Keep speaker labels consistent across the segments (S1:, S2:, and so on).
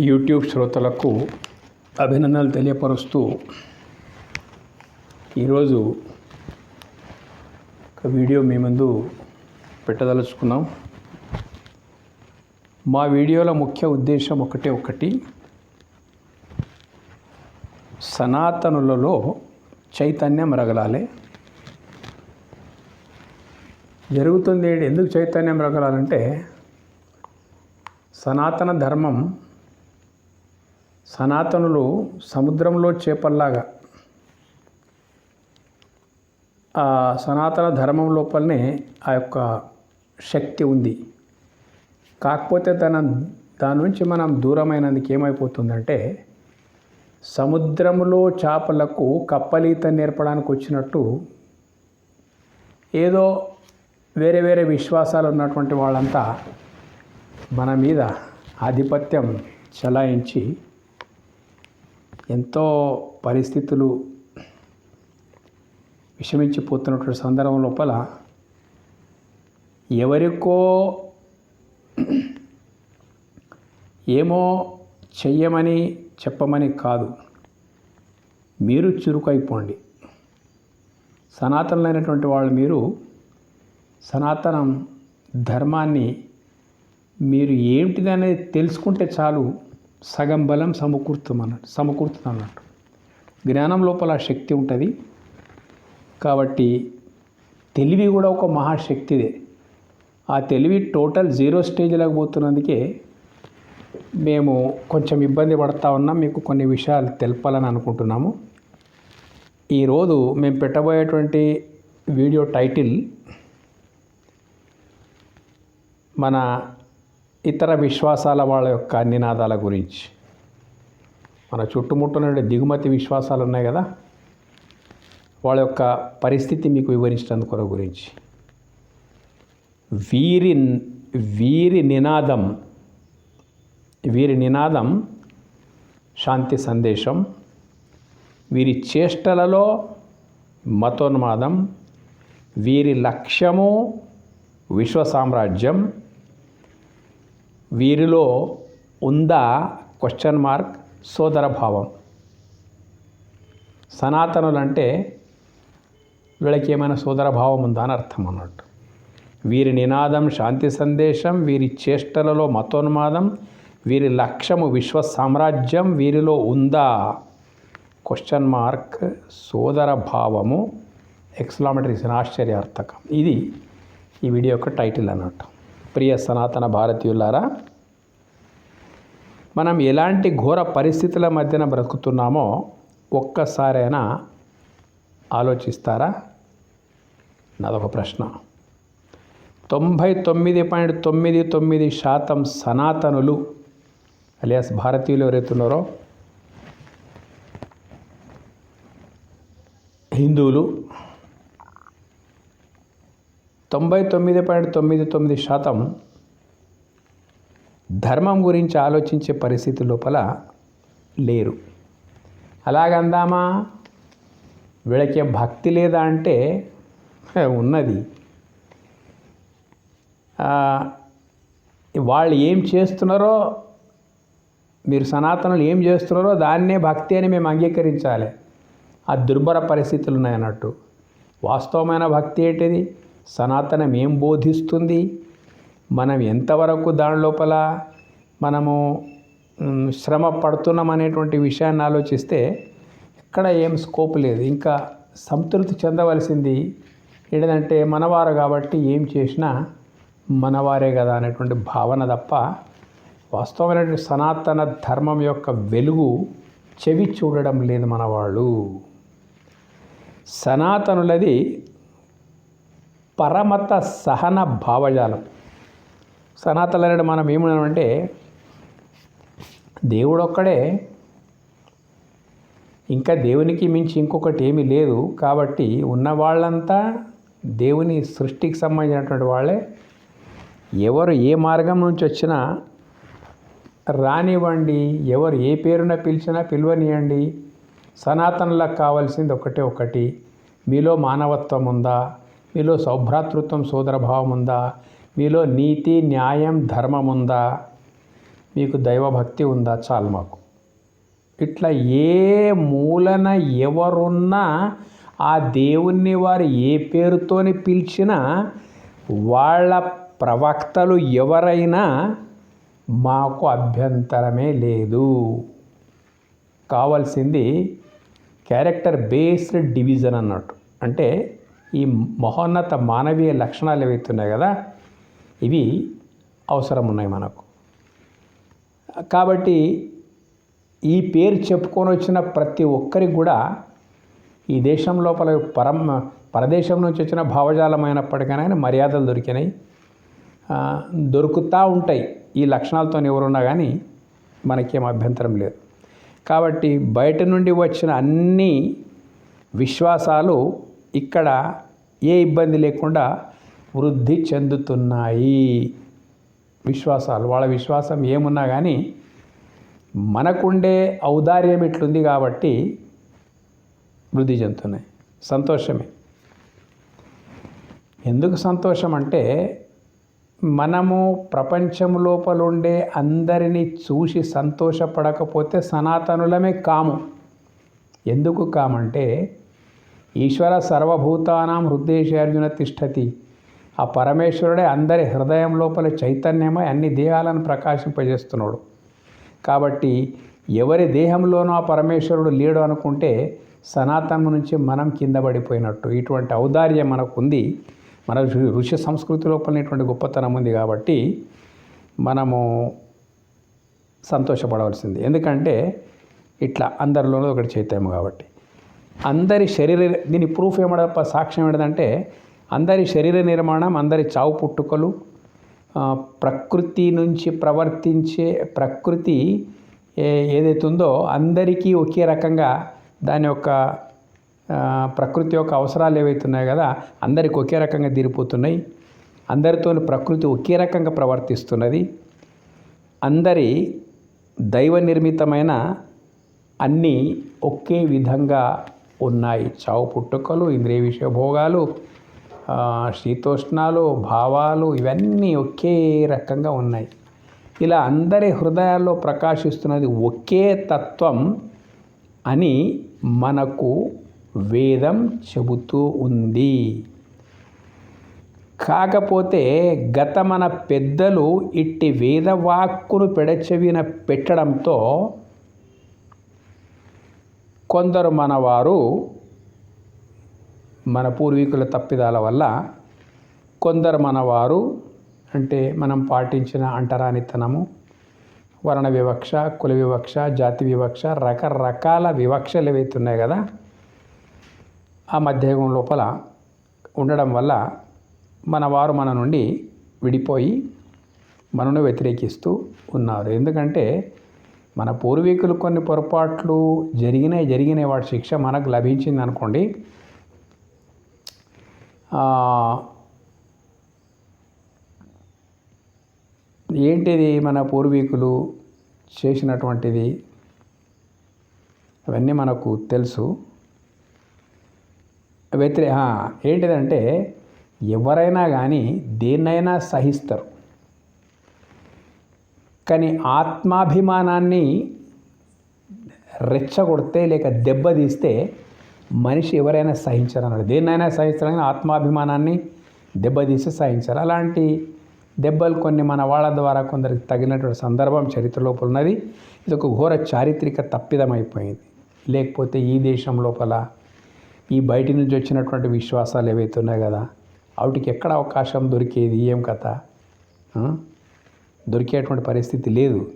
S1: YouTube శ్రోతలకు అభినందనలు తెలియపరుస్తూ ఈరోజు ఒక వీడియో మీ ముందు పెట్టదలుచుకున్నాం. మా వీడియోల ముఖ్య ఉద్దేశం ఒకటే ఒకటి. సనాతనులలో చైతన్యం రగలాలి. జరుగుతుంది ఎందుకు చైతన్యం రగలాలంటే సనాతన ధర్మం సనాతనులు సముద్రంలో చేపల్లాగా ఆ సనాతన ధర్మం లోపలనే ఆ యొక్క శక్తి ఉంది. కాకపోతే తన దాని నుంచి మనం దూరమైనందుకు ఏమైపోతుందంటే సముద్రంలో చేపలకు కప్పలీత నేర్పడానికి వచ్చినట్టు ఏదో వేరే వేరే విశ్వాసాలు ఉన్నటువంటి వాళ్ళంతా మన మీద ఆధిపత్యం చలాయించి ఎంతో పరిస్థితులు విషమించిపోతున్నటువంటి సందర్భం లోపల ఎవరికో ఏమో చెయ్యమని చెప్పమని కాదు. మీరు చురుకైపోండి. సనాతనమైనటువంటి వాళ్ళు మీరు సనాతనం ధర్మాన్ని మీరు ఏమిటిది అనేది తెలుసుకుంటే చాలు. సగం బలం సమకూర్తమన్నట్టు సమకూరుతుంది అన్నట్టు. జ్ఞానం లోపల ఆ శక్తి ఉంటుంది. కాబట్టి తెలివి కూడా ఒక మహాశక్తిదే. ఆ తెలివి టోటల్ జీరో స్టేజ్లోకి పోతున్నందుకే మేము కొంచెం ఇబ్బంది పడతా ఉన్నాం. మీకు కొన్ని విషయాలు తెలపాలని అనుకుంటున్నాము. ఈరోజు మేము పెట్టబోయేటువంటి వీడియో టైటిల్ మన ఇతర విశ్వాసాల వాళ్ళ యొక్క నినాదాల గురించి. మన చుట్టుముట్టున దిగుమతి విశ్వాసాలు ఉన్నాయి కదా? వాళ్ళ యొక్క పరిస్థితి మీకు వివరించినందుకు గురించి. వీరి వీరి నినాదం వీరి నినాదం శాంతి సందేశం వీరి చేష్టలలో మతోన్మాదం వీరి లక్ష్యము విశ్వ సామ్రాజ్యం వీరిలో ఉందా క్వశ్చన్ మార్క్ సోదరభావం సనాతనులంటే సనాతనులు అంటే వీళ్ళకి ఏమైనా సోదరభావం ఉందా అని అర్థం అన్నట్టు. వీరి నినాదం శాంతి సందేశం వీరి చేష్టలలో మతోన్మాదం వీరి లక్ష్యము విశ్వ సామ్రాజ్యం వీరిలో ఉందా? క్వశ్చన్ మార్క్ సోదర భావము. ఎక్స్లామెటరీస్ ఆశ్చర్యార్థకం. ఇది ఈ వీడియో యొక్క టైటిల్ అన్నట్టు. ప్రియ సనాతన భారతీయులారా మనం ఎలాంటి ఘోర పరిస్థితుల మధ్యన బ్రతుకుతున్నామో ఒక్కసారైనా ఆలోచిస్తారా? నాదొక ప్రశ్న. తొంభై తొమ్మిది పాయింట్ తొమ్మిది తొమ్మిది శాతం సనాతనులు అలియాస్ భారతీయులు ఎవరైతున్నారో? హిందువులు. తొంభై తొమ్మిది పాయింట్ తొమ్మిది తొమ్మిది శాతం ధర్మం గురించి ఆలోచించే పరిస్థితి లోపల లేరు. అలాగందామా వీళ్ళకి భక్తి లేదా అంటే ఉన్నది. వాళ్ళు ఏం చేస్తున్నారో మీరు సనాతనులు ఏం చేస్తున్నారో దాన్నే భక్తి అని మేము అంగీకరించాలి. ఆ దుర్భర పరిస్థితులు ఉన్నాయన్నట్టు వాస్తవమైన భక్తి ఏంటిది? సనాతనం ఏం బోధిస్తుంది మనం ఎంతవరకు దాని లోపల మనము శ్రమ పడుతున్నాం అనేటువంటి విషయాన్ని ఆలోచిస్తే ఎక్కడ ఏం స్కోప్ లేదు. ఇంకా సంతృప్తి చెందవలసింది ఏంటంటే మనవారు కాబట్టి ఏం చేసినా మనవారే కదా అనేటువంటి భావన తప్ప వాస్తవమైనటువంటి సనాతన ధర్మం యొక్క వెలుగు చెవి చూడడం లేదు మనవాళ్ళు. సనాతనులది పరమత సహన భావజాలం. సనాతనరుడు మనం ఏమన్నామంటే దేవుడొక్కడే ఇంకా దేవునికి మించి ఇంకొకటి ఏమీ లేదు కాబట్టి ఉన్న వాళ్ళంతా దేవుని సృష్టికి సంబంధించినటువంటి వాళ్ళే. ఎవరు ఏ మార్గం నుంచి వచ్చినా రానివ్వండి ఎవరు ఏ పేరున పిలిచినా పిలవనియండి. సనాతనులకు కావాల్సింది ఒకటే ఒకటి. మీలో మానవత్వం ఉందా? మీలో సౌభ్రాతృత్వం సోదరభావం ఉందా మీలో నీతి న్యాయం ధర్మం ఉందా మీకు దైవభక్తి ఉందా? చాలు మాకు. ఇట్లా ఏ మూలన ఎవరున్నా ఆ దేవుణ్ణి వారు ఏ పేరుతోని పిలిచినా వాళ్ళ ప్రవక్తలు ఎవరైనా మాకు అభ్యంతరమే లేదు. కావాల్సింది క్యారెక్టర్ బేస్డ్ డివిజన్ అన్నట్టు. అంటే ఈ మహోన్నత మానవీయ లక్షణాలు ఏవైతున్నాయి కదా ఇవి అవసరం ఉన్నాయి మనకు. కాబట్టి ఈ పేరు చెప్పుకొని వచ్చిన ప్రతి ఒక్కరికి కూడా ఈ దేశం లోపల పరం పరదేశం నుంచి వచ్చిన భావజాలమైనప్పటికైనా మర్యాదలు దొరికినాయి. దొరుకుతూ ఉంటాయి ఈ లక్షణాలతో ఎవరున్నా కానీ మనకేం అభ్యంతరం లేదు. కాబట్టి బయట నుండి వచ్చిన అన్ని విశ్వాసాలు ఇక్కడ ఏ ఇబ్బంది లేకుండా వృద్ధి చెందుతున్నాయి. విశ్వాసాలు వాళ్ళ విశ్వాసం ఏమున్నా కానీ మనకుండే ఔదార్యం ఇట్లుంది కాబట్టి వృద్ధి చెందుతున్నాయి. సంతోషమే. ఎందుకు సంతోషం అంటే మనము ప్రపంచం లోపల ఉండే అందరినీ చూసి సంతోషపడకపోతే సనాతనులమే కాము. ఎందుకు కామంటే ఈశ్వర సర్వభూతానాం హృదయేశార్జున తిష్టతి. ఆ పరమేశ్వరుడే అందరి హృదయం లోపల చైతన్యమై అన్ని దేహాలను ప్రకాశింపజేస్తున్నాడు. కాబట్టి ఎవరి దేహంలోనూ ఆ పరమేశ్వరుడు లేడు అనుకుంటే సనాతనం నుంచి మనం కింద పడిపోయినట్టు. ఇటువంటి ఔదార్యం మనకు ఉంది మన ఋ- ఋషి సంస్కృతి లోపల ఇటువంటి గొప్పతనం ఉంది కాబట్టి మనము సంతోషపడవలసింది. ఎందుకంటే ఇట్లా అందరిలోనూ ఒకటి చైతన్యం కాబట్టి. అందరి శరీర దీని ప్రూఫ్ ఏమడప్ప సాక్ష్యం ఏంటంటే అందరి శరీర నిర్మాణం అందరి చావు పుట్టుకలు ప్రకృతి నుంచి ప్రవర్తించే ప్రకృతి ఏ- ఏదైతే ఉందో అందరికీ ఒకే రకంగా దాని యొక్క ప్రకృతి యొక్క అవసరాలు ఏవైతే ఉన్నాయో కదా అందరికి ఒకే రకంగా తీరిపోతున్నాయి అందరితో ప్రకృతి ఒకే రకంగా ప్రవర్తిస్తున్నది. అందరి దైవ నిర్మితమైన అన్నీ ఒకే విధంగా ఉన్నాయి. చావు పుట్టుకలు ఇంద్రియ విషయ భోగాలు శీతోష్ణాలు భావాలు ఇవన్నీ ఒకే రకంగా ఉన్నాయి. ఇలా అందరి హృదయాల్లో ప్రకాశిస్తున్నది ఒకే తత్వం అని మనకు వేదం చెబుతూ ఉంది. కాకపోతే గత మన పెద్దలు ఇట్టి వేదవాక్కును పెడచెవిన పెట్టడంతో కొందరు మనవారు మన పూర్వీకుల తప్పిదాల వల్ల కొందరు మనవారు అంటే మనం పాటించిన అంటరానితనము వర్ణ వివక్ష కుల వివక్ష జాతి వివక్ష రకరకాల వివక్షలు ఏవైతే ఉన్నాయి కదా ఆ మధ్యయుగం లోపల ఉండడం వల్ల మన వారు మన నుండి విడిపోయి మనను వ్యతిరేకిస్తూ ఉన్నారు. ఎందుకంటే మన పూర్వీకులు కొన్ని పొరపాట్లు జరిగినాయి జరిగినాయి వాటి శిక్ష మనకు లభించింది అనుకోండి ఏంటిది మన పూర్వీకులు చేసినటువంటిది? అవన్నీ మనకు తెలుసు. వ్యతిరే ఏంటిదంటే ఎవరైనా కానీ దేన్నైనా సహిస్తారు. కానీ ఆత్మాభిమానాన్ని రెచ్చగొడితే లేక దెబ్బతీస్తే మనిషి ఎవరైనా సహించరు దేన్నైనా సహించాలని ఆత్మాభిమానాన్ని దెబ్బతీసి సహించారు అలాంటి దెబ్బలు కొన్ని మన వాళ్ళ ద్వారా కొందరికి తగినటువంటి సందర్భం చరిత్ర లోపల ఉన్నది. ఇది ఒక ఘోర చారిత్రక తప్పిదం అయిపోయింది లేకపోతే ఈ దేశం లోపల ఈ బయటి నుంచి వచ్చినటువంటి విశ్వాసాలు ఏవైతే ఉన్నాయి కదా వాటికి ఎక్కడ అవకాశం దొరికేది? ఏం కథ? దొరికేటువంటి పరిస్థితి లేదు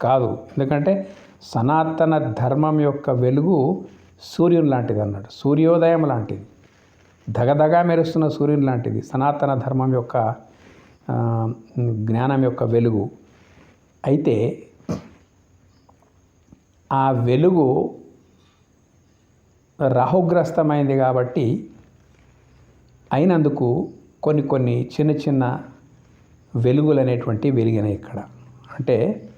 S1: కాదు. ఎందుకంటే సనాతన ధర్మం యొక్క వెలుగు సూర్యుని లాంటిది అన్నాడు. సూర్యోదయం లాంటిది. దగదగా మెరుస్తున్న సూర్యుని లాంటిది. సనాతన ధర్మం యొక్క జ్ఞానం యొక్క వెలుగు. అయితే ఆ వెలుగు రాహుగ్రస్తమైంది కాబట్టి అయినందుకు కొన్ని కొన్ని చిన్న చిన్న వెలుగులు అనేటువంటివి వెలిగినాయి ఇక్కడ. అంటే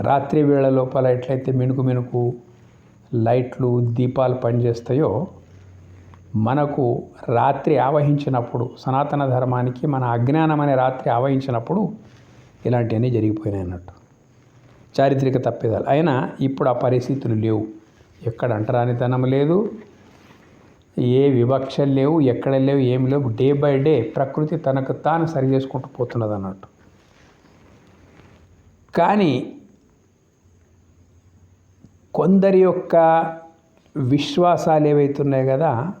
S1: రాత్రి వేళ లోపల ఎట్లయితే మినుకు మినుకు లైట్లు దీపాలు పనిచేస్తాయో మనకు రాత్రి ఆవహించినప్పుడు సనాతన ధర్మానికి మన అజ్ఞానం అనే రాత్రి ఆవహించినప్పుడు ఇలాంటివన్నీ జరిగిపోయినాయి అన్నట్టు. చారిత్రక తప్పిదాలు. అయినా ఇప్పుడు ఆ పరిస్థితులు లేవు. ఎక్కడ అంటరానితనం లేదు. ఏ వివక్షలు లేవు ఎక్కడ లేవు ఏమి లేవు. డే బై డే ప్రకృతి తనకు తాను సరి చేసుకుంటూ పోతున్నది అన్నట్టు. కానీ కొందరి యొక్క విశ్వాసాలు ఏవైతున్నాయి కదా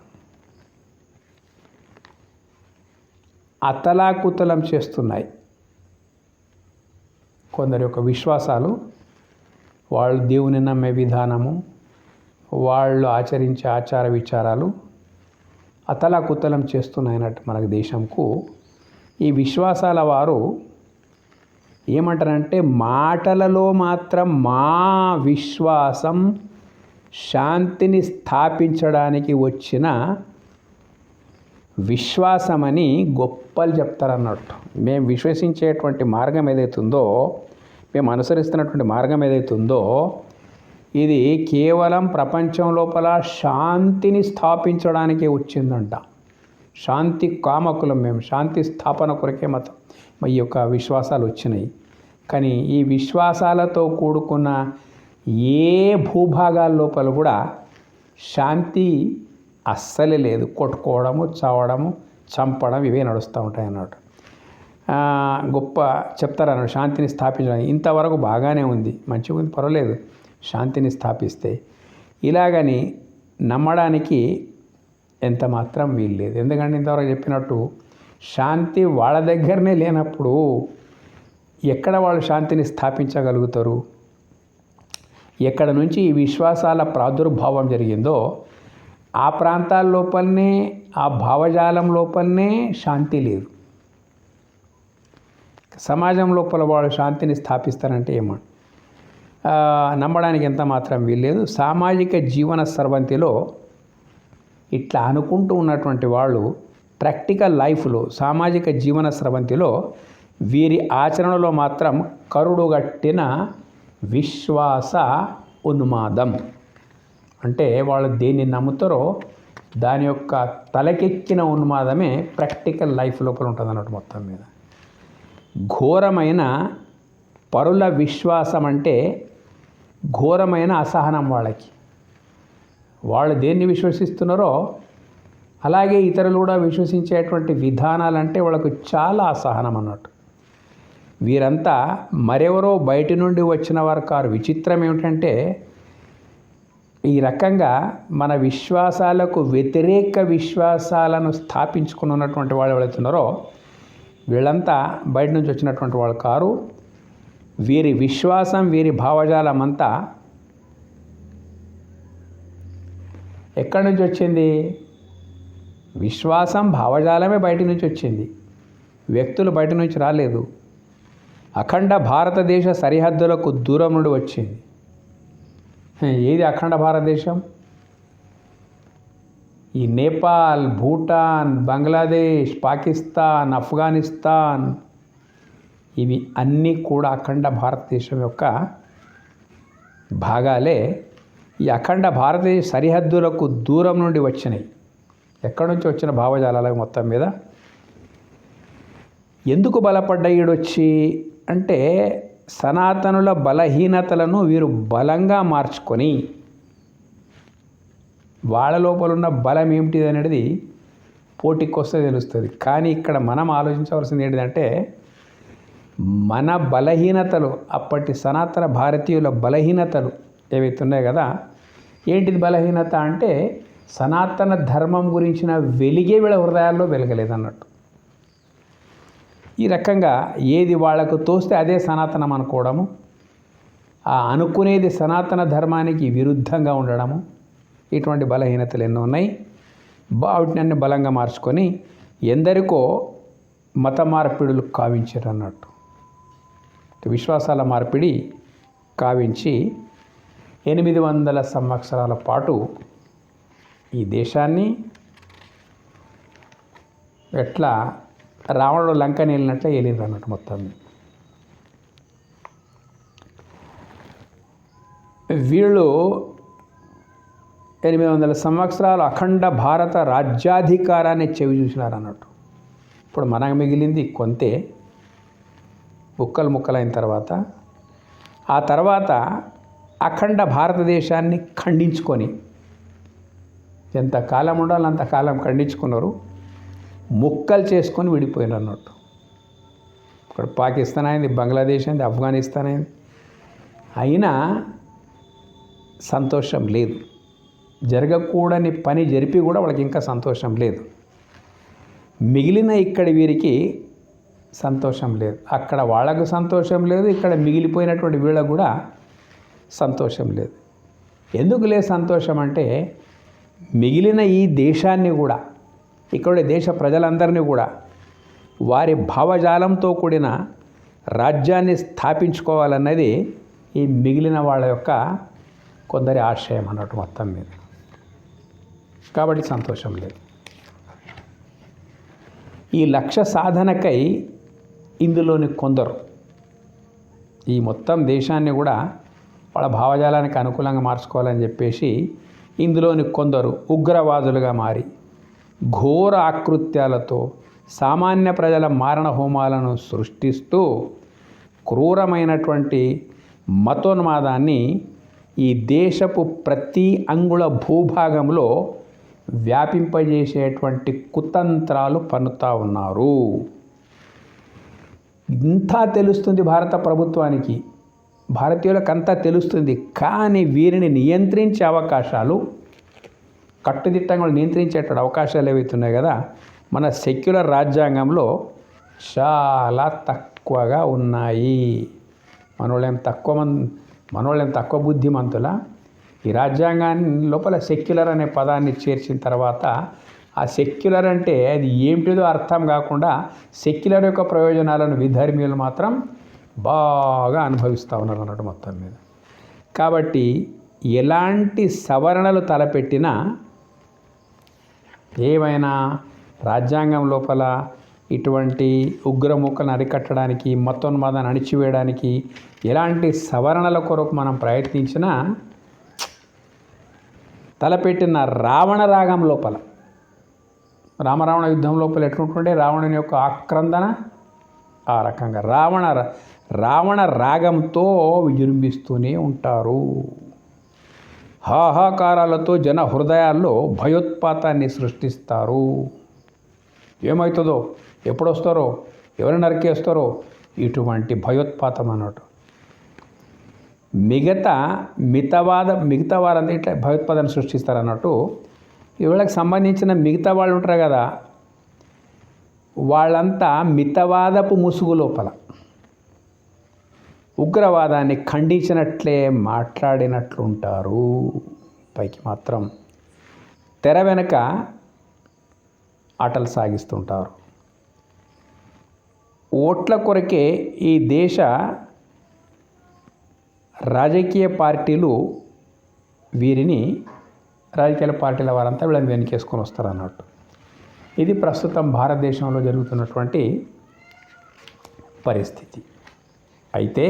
S1: అతలాకుతలం చేస్తున్నాయి. కొందరి యొక్క విశ్వాసాలు వాళ్ళు దేవుని నమ్మే విధానము వాళ్ళు ఆచరించే ఆచార విచారాలు అతలాకుతలం చేస్తున్నాయన్నట్టు మనకు దేశంకు ఈ విశ్వాసాల వారు ఏమంటారంటే మాటలలో మాత్రం మా విశ్వాసం శాంతిని స్థాపించడానికి వచ్చిన విశ్వాసమని గొప్పలు చెప్తారన్నట్టు. మేము విశ్వసించేటువంటి మార్గం ఏదైతుందో మేము అనుసరిస్తున్నటువంటి మార్గం ఏదైతుందో ఇది కేవలం ప్రపంచం లోపల శాంతిని స్థాపించడానికి వచ్చిందంట. శాంతి కామకులం మేము శాంతి స్థాపన కొరకే మతం ఈ యొక్క విశ్వాసాలు వచ్చినాయి. కానీ ఈ విశ్వాసాలతో కూడుకున్న ఏ భూభాగాల లోపల కూడా శాంతి అస్సలే లేదు. కొట్టుకోవడము చావడము చంపడం ఇవే నడుస్తూ ఉంటాయి అన్నట్టు గొప్ప చెప్తారన్నట్టు శాంతిని స్థాపించడానికి. ఇంతవరకు బాగానే ఉంది. మంచిగా ఉంది పర్వాలేదు. శాంతిని స్థాపిస్తే ఇలాగని నమ్మడానికి ఎంత మాత్రం వీలు లేదు ఎందుకంటే ఇంతవరకు చెప్పినట్టు శాంతి వాళ్ళ దగ్గరనే లేనప్పుడు ఎక్కడ వాళ్ళు శాంతిని స్థాపించగలుగుతారు? ఎక్కడ నుంచి ఈ విశ్వాసాల ప్రాదుర్భావం జరిగిందో ఆ ప్రాంతాల లోపలనే ఆ భావజాలం లోపలనే శాంతి లేదు. సమాజం లోపల వాళ్ళు శాంతిని స్థాపిస్తారంటే ఏమో నమ్మడానికి ఎంత మాత్రం వీల్లేదు. సామాజిక జీవన సర్వంతిలో ఇట్లా అనుకుంటూ ఉన్నటువంటి వాళ్ళు ప్రాక్టికల్ లైఫ్లో సామాజిక జీవన స్రవంతిలో వీరి ఆచరణలో మాత్రం కరుడుగట్టిన విశ్వాస ఉన్మాదం. అంటే వాళ్ళు దేన్ని నమ్ముతారో దాని యొక్క తలకెక్కిన ఉన్మాదమే ప్రాక్టికల్ లైఫ్ లోపల ఉంటుంది అన్నట్టు మొత్తం మీద. ఘోరమైన పరుల విశ్వాసం అంటే ఘోరమైన అసహనం వాళ్ళకి. వాళ్ళు దేన్ని విశ్వసిస్తున్నారో అలాగే ఇతరులు కూడా విశ్వసించేటువంటి విధానాలంటే వాళ్ళకు చాలా అసహనం అన్నట్టు. వీరంతా మరెవరో బయటి నుండి వచ్చిన వారు కారు. విచిత్రం ఏమిటంటే ఈ రకంగా మన విశ్వాసాలకు వ్యతిరేక విశ్వాసాలను స్థాపించుకున్నటువంటి వాళ్ళు ఎవరైతున్నారో వీళ్ళంతా బయట నుంచి వచ్చినటువంటి వాళ్ళు కారు. వీరి విశ్వాసం వీరి భావజాలం అంతా ఎక్కడి నుంచి వచ్చింది? విశ్వాసం భావజాలమే బయట నుంచి వచ్చింది. వ్యక్తులు బయట నుంచి రాలేదు. అఖండ భారతదేశ సరిహద్దులకు దూరం నుండి వచ్చింది. ఏది అఖండ భారతదేశం? ఈ నేపాల్ భూటాన్ బంగ్లాదేశ్ పాకిస్తాన్ ఆఫ్ఘనిస్తాన్ ఇవి అన్నీ కూడా అఖండ భారతదేశం యొక్క భాగాలే. ఈ అఖండ భారతదేశ సరిహద్దులకు దూరం నుండి వచ్చినాయి. ఎక్కడి నుంచి వచ్చిన భావజాలాలు మొత్తం మీద? ఎందుకు బలపడ్డ ఈడొచ్చి అంటే సనాతనుల బలహీనతలను వీరు బలంగా మార్చుకొని వాళ్ళ లోపల ఉన్న బలం ఏమిటిది అనేది పోటీకి వస్తే తెలుస్తుంది. కానీ ఇక్కడ మనం ఆలోచించవలసింది ఏంటిదంటే మన బలహీనతలు అప్పటి సనాతన భారతీయుల బలహీనతలు ఏవైతే ఉన్నాయి కదా ఏంటిది బలహీనత అంటే సనాతన ధర్మం గురించిన వెలిగే వీళ్ళ హృదయాల్లో వెలగలేదన్నట్టు. ఈ రకంగా ఏది వాళ్ళకు తోస్తే అదే సనాతనం అనుకోవడము ఆ అనుకునేది సనాతన ధర్మానికి విరుద్ధంగా ఉండడము ఇటువంటి బలహీనతలు ఎన్నో ఉన్నాయి. వాటిని అన్ని బలంగా మార్చుకొని ఎందరికో మత మార్పిడులు కావించారు అన్నట్టు విశ్వాసాల మార్పిడి కావించి ఎనిమిది వందల సంవత్సరాల పాటు ఈ దేశాన్ని ఎట్లా రావణుడు లంకని వెళ్ళినట్లే వెళ్ళింది అన్నట్టు మొత్తం. వీళ్ళు ఎనిమిది వందల సంవత్సరాలు అఖండ భారత రాజ్యాధికారాన్ని చెవి చూసినారు అన్నట్టు. ఇప్పుడు మనకు మిగిలింది కొంతే. ముక్కలు ముక్కలైన తర్వాత ఆ తర్వాత అఖండ భారతదేశాన్ని ఖండించుకొని ఎంత కాలం ఉండాలో అంత కాలం ఖండించుకున్నారు ముక్కలు చేసుకొని విడిపోయినారు అన్నట్టు. ఇక్కడ పాకిస్తాన్ అయింది బంగ్లాదేశ్ అయింది ఆఫ్ఘనిస్తాన్ అయింది. అయినా సంతోషం లేదు. జరగకూడని పని జరిపి కూడా వాళ్ళకి ఇంకా సంతోషం లేదు. మిగిలిన ఇక్కడ వీరికి సంతోషం లేదు. అక్కడ వాళ్ళకు సంతోషం లేదు ఇక్కడ మిగిలిపోయినటువంటి వీళ్ళకు కూడా సంతోషం లేదు. ఎందుకు లేదు సంతోషం అంటే మిగిలిన ఈ దేశాన్ని కూడా ఇక్కడ దేశ ప్రజలందరినీ కూడా వారి భావజాలంతో కూడిన రాజ్యాన్ని స్థాపించుకోవాలన్నది ఈ మిగిలిన వాళ్ళ యొక్క కొందరి ఆశయం అన్నట్టు మొత్తం మీద. కాబట్టి సంతోషం లేదు. ఈ లక్ష్య సాధనకై ఇందులోని కొందరు ఈ మొత్తం దేశాన్ని కూడా వాళ్ళ భావజాలానికి అనుకూలంగా మార్చుకోవాలని చెప్పేసి ఇందులోని కొందరు ఉగ్రవాదులుగా మారి ఘోర ఆకృత్యాలతో సామాన్య ప్రజల మారణ హోమాలను సృష్టిస్తూ క్రూరమైనటువంటి మతోన్మాదాన్ని ఈ దేశపు ప్రతి అంగుళ భూభాగంలో వ్యాపింపజేసేటువంటి కుతంత్రాలు పన్నుతా ఉన్నారు. ఇంత తెలుస్తుంది భారత ప్రభుత్వానికి భారతీయులకంతా తెలుస్తుంది. కానీ వీరిని నియంత్రించే అవకాశాలు కట్టుదిట్టంగా నియంత్రించేటువంటి అవకాశాలు ఏవైతున్నాయి కదా మన సెక్యులర్ రాజ్యాంగంలో చాలా తక్కువగా ఉన్నాయి. మనోళ్ళేం తక్కువ మన మనోళ్ళేం తక్కువ బుద్ధిమంతుల? ఈ రాజ్యాంగాన్ని లోపల సెక్యులర్ అనే పదాన్ని చేర్చిన తర్వాత ఆ సెక్యులర్ అంటే అది ఏమిటిదో అర్థం కాకుండా సెక్యులర్ యొక్క ప్రయోజనాలను విధర్మీయులు మాత్రం బాగా అనుభవిస్తూ ఉన్నారు అన్నట్టు మొత్తం మీద. కాబట్టి ఎలాంటి సవరణలు తలపెట్టినా ఏమైనా రాజ్యాంగం లోపల ఇటువంటి ఉగ్రముఖను అరికట్టడానికి మతోన్మాదాన్ని అణిచివేయడానికి ఎలాంటి సవరణల కొరకు మనం ప్రయత్నించినా తలపెట్టిన రావణ రాగం లోపల రామరావణ యుద్ధం లోపల ఎట్లుంటుండే? రావణుని యొక్క ఆక్రందన ఆ రకంగా. రావణ రావణ రాగంతో విజృంభిస్తూనే ఉంటారు. హాహాకారాలతో జన హృదయాల్లో భయోత్పాతాన్ని సృష్టిస్తారు. ఏమవుతుందో ఎప్పుడొస్తారో? ఎవరు నరికేస్తారో ఇటువంటి భయోత్పాతం అన్నట్టు. మిగతా మితవాద మిగతా వారంతా ఇట్లా భయోత్పాదాన్ని సృష్టిస్తారు అన్నట్టు వీళ్ళకి సంబంధించిన మిగతా వాళ్ళు ఉంటారు కదా వాళ్ళంతా మితవాదపు ముసుగు లోపల. ఉగ్రవాదాన్ని ఖండించినట్లే మాట్లాడినట్లుంటారు. పైకి మాత్రం తెర వెనక ఆటలు సాగిస్తుంటారు. ఓట్ల కొరకే ఈ దేశ రాజకీయ పార్టీలు వీరిని రాజకీయ పార్టీల వారంతా వీళ్ళని వెనకేసుకొని వస్తారు అన్నట్టు ఇది ప్రస్తుతం భారతదేశంలో జరుగుతున్నటువంటి పరిస్థితి. అయితే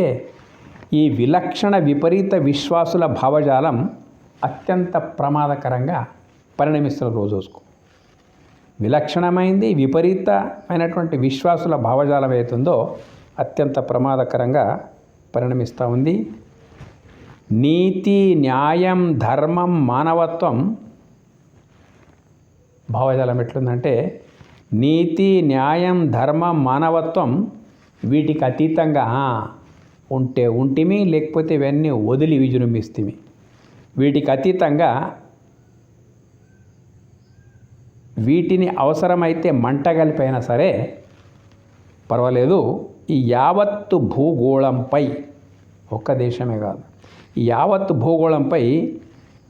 S1: ఈ విలక్షణ విపరీత విశ్వాసుల భావజాలం అత్యంత ప్రమాదకరంగా పరిణమిస్తున్న రోజు రోజుకు. విలక్షణమైంది విపరీతమైనటువంటి విశ్వాసుల భావజాలం అవుతుందో అత్యంత ప్రమాదకరంగా పరిణమిస్తూ ఉంది. నీతి న్యాయం ధర్మం మానవత్వం. భావజాలం ఎట్లుందంటే నీతి న్యాయం ధర్మం మానవత్వం వీటికి అతీతంగా ఉంటే ఉంటిమి లేకపోతే ఇవన్నీ వదిలి విజృంభిస్తేమి. వీటికి అతీతంగా వీటిని అవసరమైతే మంటగలిపోయినా సరే పర్వాలేదు ఈ యావత్తు భూగోళంపై ఒక్క దేశమే కాదు. యావత్ యావత్తు భూగోళంపై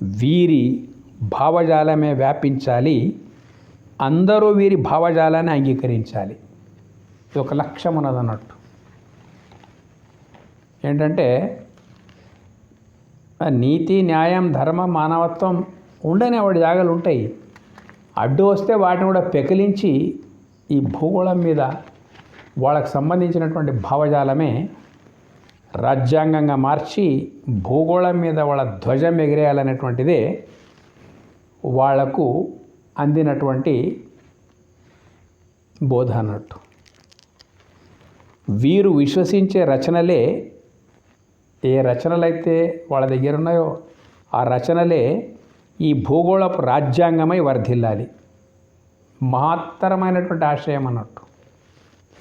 S1: వీరి భావజాలమే వ్యాపించాలి. అందరూ వీరి భావజాలాన్ని అంగీకరించాలి. ఇది ఒక లక్ష్యం ఉన్నదన్నట్టు ఏంటంటే నీతి న్యాయం ధర్మం మానవత్వం ఉండనే వాడి జాగాలు ఉంటాయి. అడ్డు వస్తే వాటిని కూడా పెకిలించి ఈ భూగోళం మీద వాళ్ళకు సంబంధించినటువంటి భావజాలమే రాజ్యాంగంగా మార్చి భూగోళం మీద వాళ్ళ ధ్వజం ఎగిరేయాలనేటువంటిదే వాళ్ళకు అందినటువంటి బోధ అన్నట్టు. వీరు విశ్వసించే రచనలే ఏ రచనలైతే వాళ్ళ దగ్గర ఉన్నాయో ఆ రచనలే ఈ భూగోళపు రాజ్యాంగమై వర్ధిల్లాలి. మహత్తరమైనటువంటి ఆశయం అన్నట్టు.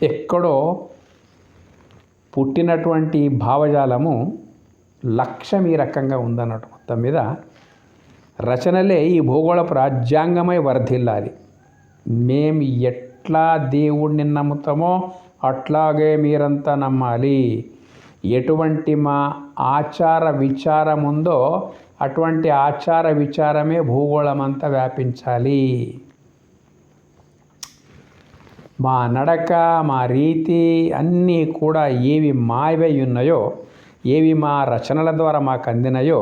S1: ఎక్కడో పుట్టినటువంటి భావజాలము లక్ష్యం ఈ రకంగా ఉందన్నట్టు మొత్తం మీద రచనలే ఈ భూగోళపు రాజ్యాంగమై వర్ధిల్లాలి. మేము ఎట్లా దేవుణ్ణి నమ్ముతామో అట్లాగే మీరంతా నమ్మాలి. ఎటువంటి మా ఆచార విచారం ఉందో అటువంటి ఆచార విచారమే భూగోళమంతా వ్యాపించాలి. మా నడక మా రీతి అన్నీ కూడా ఏవి మావై ఉన్నాయో ఏవి మా రచనల ద్వారా మాకు అందినాయో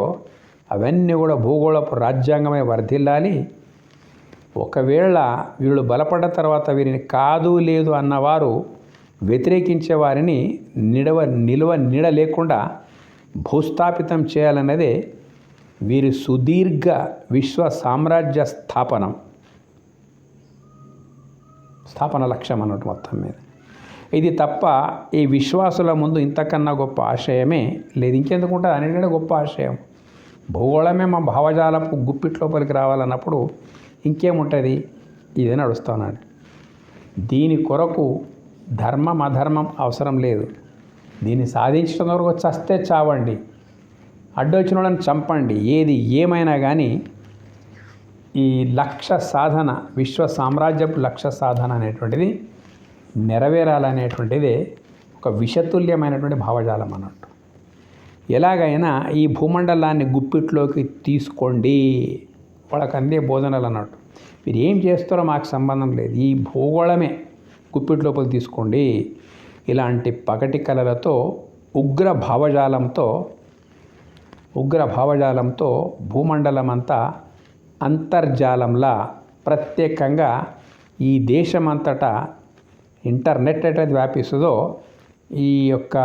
S1: అవన్నీ కూడా భూగోళపు రాజ్యాంగమే వర్ధిల్లాలి. ఒకవేళ వీళ్ళు బలపడ్డ తర్వాత వీరిని కాదు లేదు అన్నవారు వ్యతిరేకించే వారిని నిడవ నిలువ నీడ లేకుండా భూస్థాపితం చేయాలన్నదే వీరి సుదీర్ఘ విశ్వ సామ్రాజ్య స్థాపనం. స్థాపన లక్ష్యం అన్నట్టు మొత్తం మీద. ఇది తప్ప ఈ విశ్వాసుల ముందు ఇంతకన్నా గొప్ప ఆశయమే లేదు. ఇంకెందుకు ఉంటుంది? అన్నిటికంటే గొప్ప ఆశయం. భూగోళమే మా భావజాలపు గుప్పిట్ లోపలికి రావాలన్నప్పుడు ఇంకేముంటుంది? ఇదే నడుస్తున్నాడు దీని కొరకు ధర్మం అధర్మం అవసరం లేదు. దీన్ని సాధించడం వరకు చస్తే చావండి. అడ్డొచ్చిన వాళ్ళని చంపండి. ఏది ఏమైనా కానీ ఈ లక్ష్య సాధన విశ్వ సామ్రాజ్యపు లక్ష్య సాధన అనేటువంటిది నెరవేరాలనేటువంటిది ఒక విషతుల్యమైనటువంటి భావజాలం అన్నట్టు. ఎలాగైనా ఈ భూమండలాన్ని గుప్పిట్లోకి తీసుకోండి వాళ్ళకి అందే బోధనలు అన్నట్టు. మీరు ఏం చేస్తారో మాకు సంబంధం లేదు. ఈ భూగోళమే గుప్పిట్ లోపల తీసుకోండి. ఇలాంటి పగటి కళలతో ఉగ్ర భావజాలంతో ఉగ్ర భావజాలంతో భూమండలం అంతా అంతర్జాలంలా ప్రత్యేకంగా ఈ దేశమంతటా ఇంటర్నెట్ ఎట్లయితే వ్యాపిస్తుందో ఈ యొక్క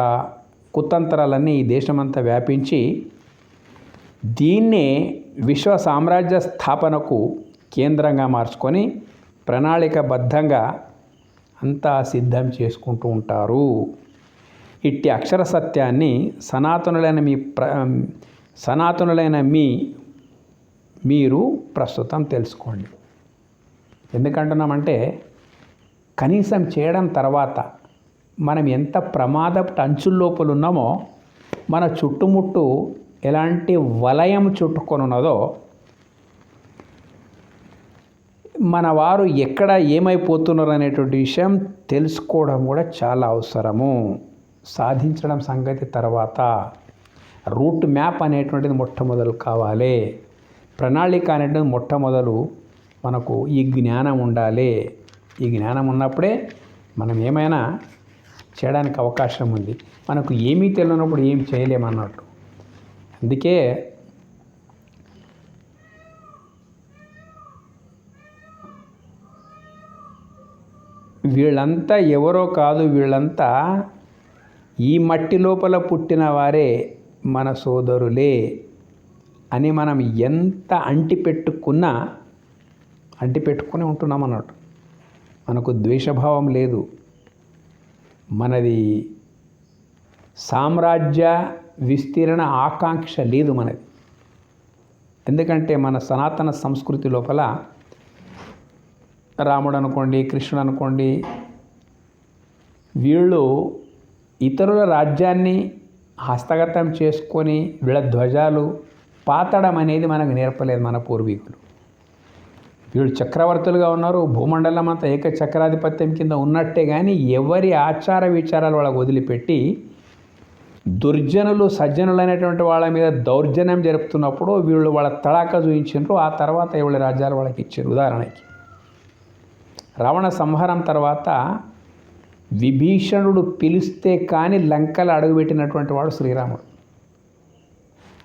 S1: కుతంత్రాలన్నీ ఈ దేశమంతా వ్యాపించి దీన్నే విశ్వ సామ్రాజ్య స్థాపనకు కేంద్రంగా మార్చుకొని ప్రణాళికబద్ధంగా అంతా సిద్ధం చేసుకుంటూ ఉంటారు. ఇట్టి అక్షర సత్యాన్ని సనాతనులైన మీ ప్ర సనాతనులైన మీ మీరు ప్రస్తుతం తెలుసుకోండి. ఎందుకంటున్నామంటే కనీసం చేయడం తర్వాత మనం ఎంత ప్రమాదపు అంచుల్లోపల ఉన్నామో మన చుట్టుముట్టు ఎలాంటి వలయం చుట్టుకొని ఉన్నదో మన వారు ఎక్కడ ఏమైపోతున్నారు అనేటువంటి విషయం తెలుసుకోవడం కూడా చాలా అవసరము. సాధించడం సంగతి తర్వాత రూట్ మ్యాప్ అనేటువంటిది మొట్టమొదలు కావాలి. ప్రణాళిక అనేది మొట్టమొదలు మనకు ఈ జ్ఞానం ఉండాలి. ఈ జ్ఞానం ఉన్నప్పుడే మనం ఏమైనా చేయడానికి అవకాశం ఉంది. మనకు ఏమీ తెలియనప్పుడు ఏం చేయలేమన్నట్టు. అందుకే వీళ్ళంతా ఎవరో కాదు వీళ్ళంతా ఈ మట్టి లోపల పుట్టిన వారే మన సోదరులే. అని మనం ఎంత అంటి పెట్టుకున్నా అంటి ఉంటున్నాం అన్నట్టు. మనకు ద్వేషభావం లేదు. మనది సామ్రాజ్య విస్తీర్ణ ఆకాంక్ష లేదు మనది. ఎందుకంటే మన సనాతన సంస్కృతి లోపల రాముడు అనుకోండి కృష్ణుడు అనుకోండి వీళ్ళు ఇతరుల రాజ్యాన్ని హస్తగతం చేసుకొని వీళ్ళ ధ్వజాలు పాతడం అనేది మనకు నేర్పలేదు మన పూర్వీకులు. వీళ్ళు చక్రవర్తులుగా ఉన్నారు భూమండలం అంతా ఏక చక్రాధిపత్యం కింద ఉన్నట్టే కానీ ఎవరి ఆచార విచారాలు వాళ్ళకు వదిలిపెట్టి దుర్జనులు సజ్జనులైనటువంటి వాళ్ళ మీద దౌర్జన్యం జరుపుతున్నప్పుడు వీళ్ళు వాళ్ళ తడాక చూపించారు ఆ తర్వాత ఎవరి రాజ్యాలు వాళ్ళకి ఇచ్చారు ఉదాహరణకి రావణ సంహారం తర్వాత విభీషణుడు పిలిస్తే కానీ లంకలు అడుగుపెట్టినటువంటి వాడు శ్రీరాముడు.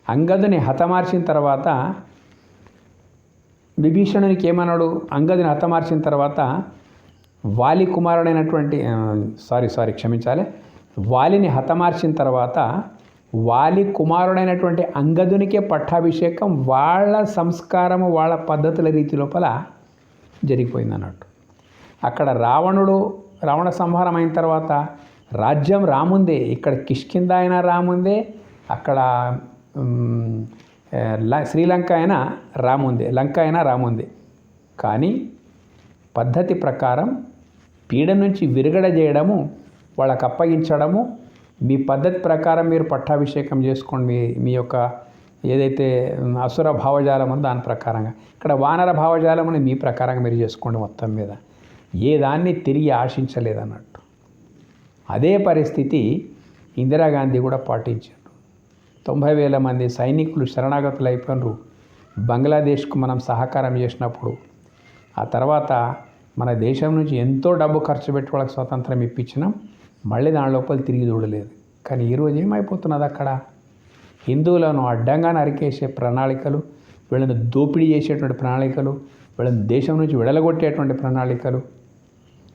S1: అంగదుని హతమార్చిన తర్వాత విభీషణునికి ఏమన్నాడు? అంగదుని హతమార్చిన తర్వాత వాలి కుమారుడైనటువంటి సారీ సారీ క్షమించాలి. వాలిని హతమార్చిన తర్వాత వాలి కుమారుడైనటువంటి అంగదునికే పట్టాభిషేకం వాళ్ళ సంస్కారము వాళ్ళ పద్ధతుల రీతి లోపల జరిగిపోయింది అన్నట్టు అక్కడ రావణుడు రావణ సంహారం అయిన తర్వాత రాజ్యం రాముందే. ఇక్కడ కిష్కింద అయినా రాముందే. అక్కడ శ్రీలంక అయినా రాముంది లంక అయినా రాముంది. కానీ పద్ధతి ప్రకారం పీడ నుంచి విరగడ చేయడము వాళ్ళకు అప్పగించడము మీ పద్ధతి ప్రకారం మీరు పట్టాభిషేకం చేసుకోండి మీ మీ యొక్క ఏదైతే అసుర భావజాలం ఉందో దాని ప్రకారంగా. ఇక్కడ వానర భావజాలం అని మీ ప్రకారంగా మీరు చేసుకోండి మొత్తం మీద. ఏ దాన్ని తిరిగి ఆశించలేదన్నట్టు. అదే పరిస్థితి ఇందిరాగాంధీ కూడా పాటించారు. తొంభై వేల మంది సైనికులు శరణాగతులు బంగ్లాదేశ్కు మనం సహకారం చేసినప్పుడు ఆ తర్వాత మన దేశం నుంచి ఎంతో డబ్బు ఖర్చు పెట్టి వాళ్ళకి స్వతంత్రం ఇప్పించినాం. మళ్ళీ దాని లోపల తిరిగి చూడలేదు. కానీ ఈరోజు ఏమైపోతున్నది అక్కడ? హిందువులను అడ్డంగా నరికేసే ప్రణాళికలు వీళ్ళని దోపిడీ చేసేటువంటి ప్రణాళికలు వీళ్ళని దేశం నుంచి విడలగొట్టేటువంటి ప్రణాళికలు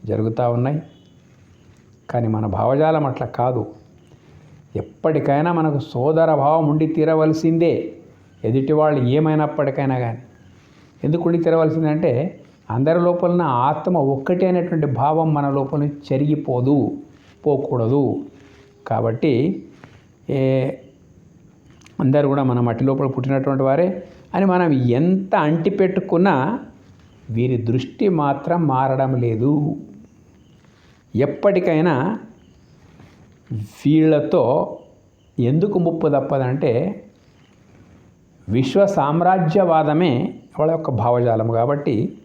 S1: జరుగుతూ ఉన్నాయి. కానీ మన భావజాలం అట్లా కాదు. ఎప్పటికైనా మనకు సోదర భావం ఉండి తీరవలసిందే. ఎదుటి వాళ్ళు ఏమైనప్పటికైనా కానీ ఎందుకు ఉండి తీరవలసిందంటే అందరి లోపలన ఆత్మ ఒక్కటి అనేటువంటి భావం మన లోపల చెరిగిపోదు పోకూడదు. కాబట్టి ఏ అందరూ కూడా మన మట్టి లోపల పుట్టినటువంటి వారే అని మనం ఎంత అంటిపెట్టుకున్నా వీరి దృష్టి మాత్రం మారడం లేదు. ఎప్పటికైనా వీళ్ళతో ఎందుకు ముప్పు తప్పదంటే విశ్వ సామ్రాజ్యవాదమే వాళ్ళ యొక్క భావజాలం కాబట్టి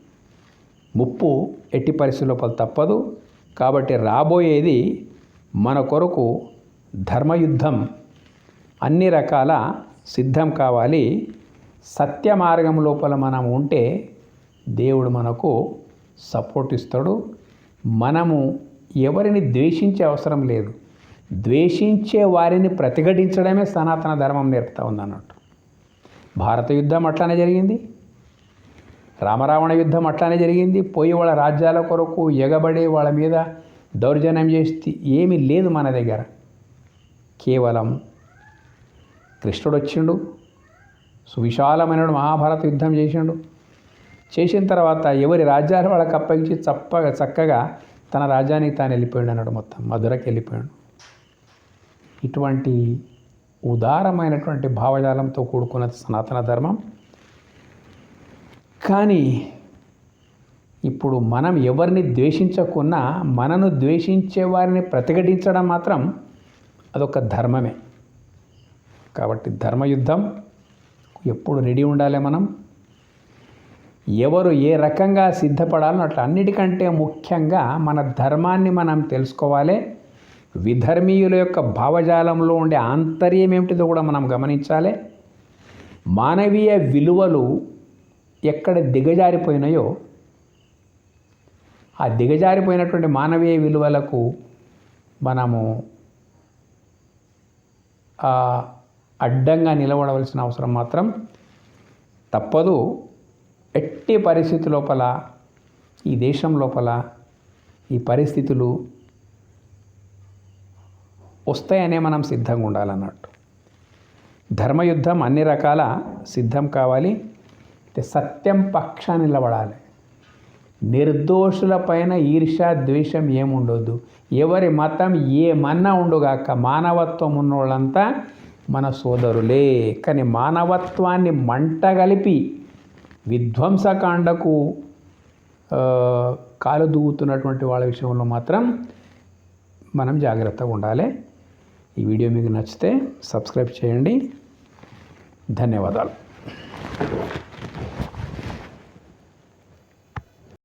S1: ముప్పు ఎట్టి పరిస్థితుల లోపల తప్పదు. కాబట్టి రాబోయేది మన కొరకు ధర్మయుద్ధం. అన్ని రకాల సిద్ధం కావాలి. సత్య మార్గం లోపల మనం ఉంటే దేవుడు మనకు సపోర్ట్ ఇస్తాడు. మనము ఎవరిని ద్వేషించే అవసరం లేదు. ద్వేషించే వారిని ప్రతిఘటించడమే సనాతన ధర్మం నేర్పుతా ఉందన్నట్టు. భారత యుద్ధం అట్లానే జరిగింది. రామరావణ యుద్ధం అట్లానే జరిగింది. పోయి వాళ్ళ రాజ్యాల కొరకు ఎగబడి వాళ్ళ మీద దౌర్జన్యం చేస్తే ఏమీ లేదు మన దగ్గర. కేవలం కృష్ణుడు వచ్చిండు. సువిశాలమైన మహాభారత యుద్ధం చేసిండు. చేసిన తర్వాత ఎవరి రాజ్యాలు వాళ్ళకి అప్పగించి చప్పగా చక్కగా తన రాజ్యానికి తాను వెళ్ళిపోయాడు అన్నాడు మొత్తం. మధురకి వెళ్ళిపోయాడు. ఇటువంటి ఉదారమైనటువంటి భావజాలంతో కూడుకున్న సనాతన ధర్మం. కానీ ఇప్పుడు మనం ఎవరిని ద్వేషించకున్నా మనను ద్వేషించే వారిని ప్రతిఘటించడం మాత్రం అదొక ధర్మమే. కాబట్టి ధర్మయుద్ధం ఎప్పుడు రెడీ ఉండాలి మనం? ఎవరు ఏ రకంగా సిద్ధపడాలో అట్లా అన్నిటికంటే ముఖ్యంగా మన ధర్మాన్ని మనం తెలుసుకోవాలి. విధర్మీయుల యొక్క భావజాలంలో ఉండే ఆంతర్యం ఏమిటిదో కూడా మనం గమనించాలి. మానవీయ విలువలు ఎక్కడ దిగజారిపోయినాయో ఆ దిగజారిపోయినటువంటి మానవీయ విలువలకు మనము అడ్డంగా నిలబడవలసిన అవసరం మాత్రం తప్పదు. ఎట్టి పరిస్థితి లోపల ఈ దేశం లోపల ఈ పరిస్థితులు వస్తాయనే మనం సిద్ధంగా ఉండాలన్నట్టు. ధర్మయుద్ధం అన్ని రకాల సిద్ధం కావాలి. అయితే సత్యం పక్షాన్ని నిలబడాలి. నిర్దోషుల పైన ఈర్ష ద్వేషం ఏముండొద్దు. ఎవరి మతం ఏమన్నా ఉండుగాక మానవత్వం ఉన్నోళ్ళంతా మన సోదరులే. కానీ మానవత్వాన్ని మంటగలిపి విధ్వంసకాండకు కాలు దూగుతున్నటువంటి వాళ్ళ విషయంలో మాత్రం మనం జాగ్రత్తగా ఉండాలి. ఈ వీడియో మీకు నచ్చితే సబ్స్క్రైబ్ చేయండి. ధన్యవాదాలు.